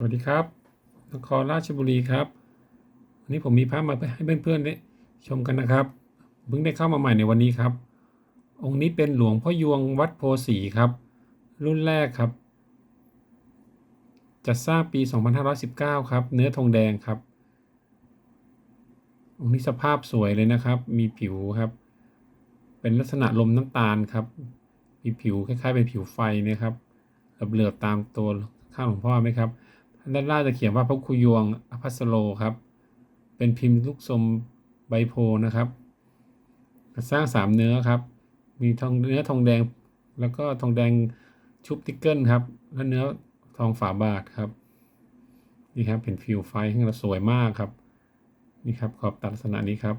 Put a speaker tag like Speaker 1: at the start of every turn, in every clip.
Speaker 1: สวัสดีครับนครราชบุรีครับ วันนี้ผมมีภาพมาให้เพื่อนๆได้ชมกันนะครับ เพิ่งได้เข้ามาใหม่ในวันนี้ครับ องค์นี้เป็นหลวงพ่อยวงวัดโพสีครับ รุ่นแรกครับ จัดสร้างปี 2519 ครับ เนื้อทองแดงครับ องค์นี้สภาพสวยเลยนะครับ มีผิวครับ เป็นลักษณะลมน้ำตาลครับ มีผิวคล้ายๆเป็นผิวไฟเนี่ยครับเหลือบๆตามตัวข้างหลวงพ่อไหมครับ ด้านล่างจะเขียนว่าพระคุยวงอภัสโลครับ เป็นพิมพ์ลูกทรงใบโพนะครับสร้างสามเนื้อครับ มีทองเนื้อทองแดง แล้วก็ทองแดงชุบติ๊กเกิลครับ และเนื้อทองฝาบาทครับ นี่ครับเป็นฟิวไฟข้างเราสวยมากครับ นี่ครับขอบตัดลักษณะนี้ครับ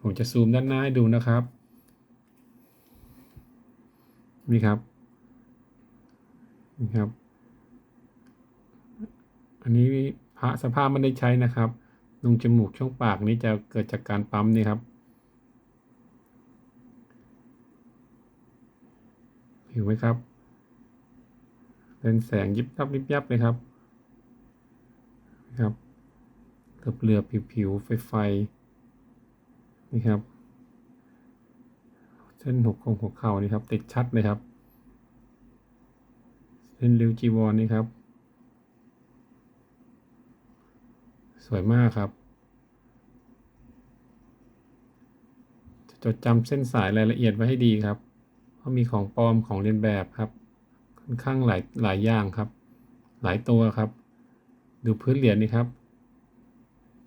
Speaker 1: ผมจะซูมด้านหน้าให้ดูนะครับ นี่ครับ นี่ครับ อันนี้พระสภาพไม่ได้ใช้นะครับตรงจมูกช่องปากนี้จะเกิดจากการปั๊มนี่ครับเห็นไหมครับเป็นแสงยิบยับยิบยับเลยครับนะครับเหลือบเหลือผิวผิวไฟไฟนี่ครับ เส้นหกของหัวเข่านี่ครับ ติดชัดเลยครับ เส้นริวจีวรนี่ครับ สวยมากครับจะจดจำเส้นสายรายละเอียดไว้ให้ดีครับ เพราะมีของปลอมของเลียนแบบครับ ค่อนข้างหลายหลายอย่างครับ หลายตัวครับ ดูพื้นเหรียญนี่ครับ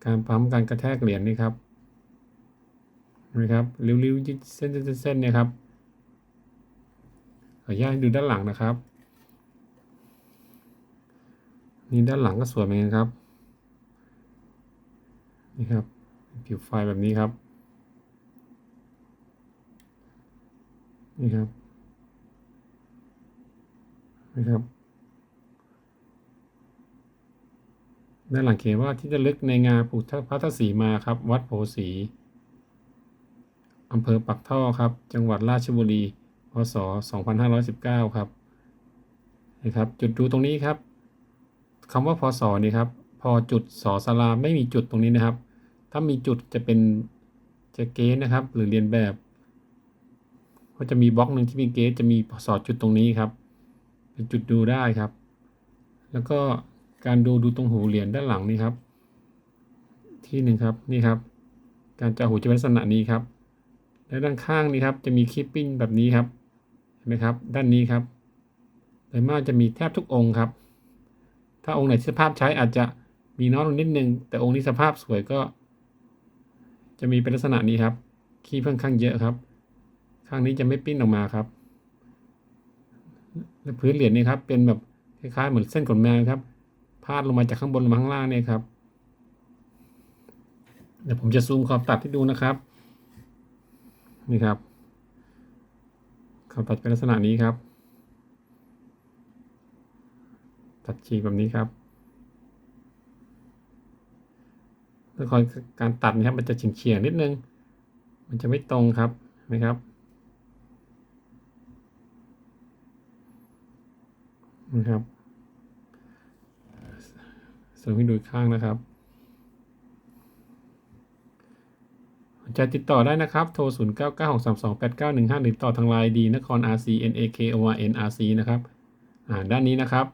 Speaker 1: การปั๊มการกระแทกเหรียญนี่ครับนะครับริ้วๆเส้นๆเนี่ยครับขออนุญาตดูด้านหลังนะครับ นี่ด้านหลังก็สวยเหมือนกันครับ นี่ครับ ผิวไฟแบบนี้ครับ นี่ครับ นี่ครับ ด้านหลังเขียนว่าที่จะลึกในงานปุถพัทสีมาครับ วัดโพสีอำเภอปักท่อครับ จังหวัดราชบุรี พศ 2519 ครับนะครับ จุดดูตรงนี้ครับ คำว่าพศนี่ครับ พอจุดสอสลาไม่มีจุดตรงนี้นะครับ ถ้ามีจุดจะเป็นจะเกสนะครับ หรือเรียนแบบก็จะมีบล็อกหนึ่งที่มีเกสจะมีสอจุดตรงนี้ครับ เป็นจุดดูได้ครับ แล้วก็การดูดูตรงหูเหรียญด้านหลังนี่ครับ ที่หนึ่งครับนี่ครับ การจาะหูจะเป็นลักษณะนี้ครับและด้านข้างนี้ครับจะมีคีปปิ้งแบบนี้ครับเห็นไหมครับ ด้านนี้ครับโดยมากจะมีแทบทุกองค์ครับ ถ้าองค์ไหนสภาพใช้อาจจะมีน้อยลงนิดนึง แต่องค์นี้สภาพสวยก็ จะมีเป็นลักษณะนี้ครับ ขี้ค่อนข้างเยอะครับ ข้างนี้จะไม่ปิ้นออกมาครับและพื้นเหรียญนี่ครับ เป็นแบบคล้ายๆเหมือนเส้นขนแมวครับ พาดลงมาจากข้างบนลงมาข้างล่างเนี่ยครับ เดี๋ยวผมจะซูมขอบตัดให้ดูนะครับ นี่ครับขอบตัดเป็นลักษณะนี้ครับ ตัดฉีกแบบนี้ครับแล้วคอยการตัดนะครับมันจะเฉียงๆนิดนึง มันจะไม่ตรงครับเห็นไหมครับนะครับสริมให้ดูข้างนะครับจะติดต่อได้นะครับ โทร 0 9 9 6 3 2 8 9 1 5 หรือต่อทางไลน์ดีนคร RC N A K O R N R C นะครับ อ่า ด้านนี้นะครับ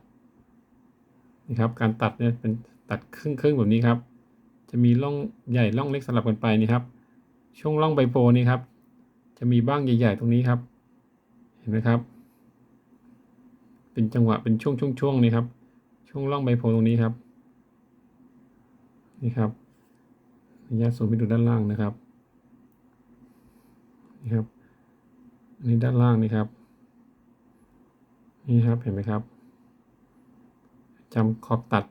Speaker 1: นี่ครับ การตัดเนี่ยเป็นตัดครึ่งครึ่งแบบนี้ครับ จะมีร่องใหญ่ร่องเล็กสลับกันไปนี่ครับ ช่วงร่องใบโพนี่ครับ จะมีบ้างใหญ่ๆตรงนี้ครับ เห็นไหมครับ เป็นจังหวะเป็นช่วงช่วงช่วงนี่ครับ ช่วงร่องใบโพตรงนี้ครับ นี่ครับระยะสูงไปดูด้านล่างนะครับ นี่ครับอันนี้ด้านล่างนี่ครับ นี่ครับ เห็นไหมครับ จำขอบตัด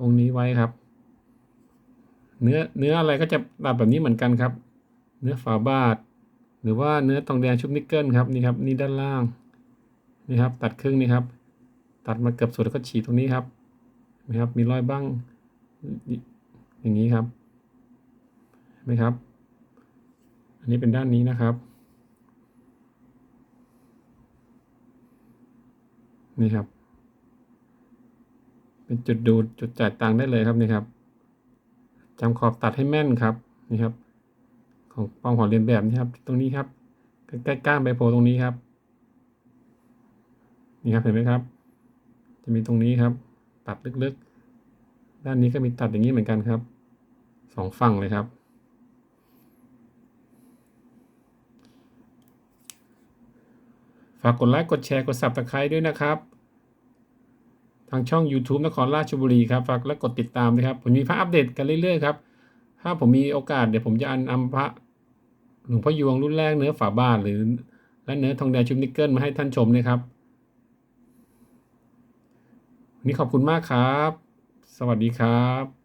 Speaker 1: องค์นี้ไว้ครับ เนื้อเนื้ออะไรก็จะตัดแบบนี้เหมือนกันครับ เนื้อฝาบาท หรือว่าเนื้อทองแดงชุบนิกเกิลครับนี่ครับนี่ด้านล่างนี่ครับ ตัดครึ่งนี่ครับ ตัดมาเกือบสุดแล้วก็ฉีดตรงนี้ครับนะครับมีรอยบ้างอย่างนี้ครับเห็นไหมครับ อันนี้เป็นด้านนี้นะครับ นี่ครับ เป็นจุดดูดจุดจ่ายตังค์ได้เลยครับนี่ครับจำขอบตัดให้แม่นครับนี่ครับ ของปองหอเรียนแบบนี่ครับ ตรงนี้ครับใกล้ๆก้านใบโพตรงนี้ครับ นี่ครับเห็นไหมครับ จะมีตรงนี้ครับ ตัดลึกๆ ด้านนี้ก็มีตัดอย่างนี้เหมือนกันครับสองฝั่งเลยครับฝากกดไลค์กดแชร์กด subscribe ด้วยนะครับ ทางช่อง YouTube นครราชบุรีครับฝากและกดติดตามนะครับ ผมมีพระอัปเดตกันเรื่อยๆครับ ถ้าผมมีโอกาสเดี๋ยวผมจะอันอัมพระหลวงพ่อยวงรุ่นแรกเนื้อฝาบาทหรือ และเนื้อทองแดงชุบนิกเกิลมาให้ท่านชมนะครับวันนี้ขอบคุณมากครับ สวัสดีครับ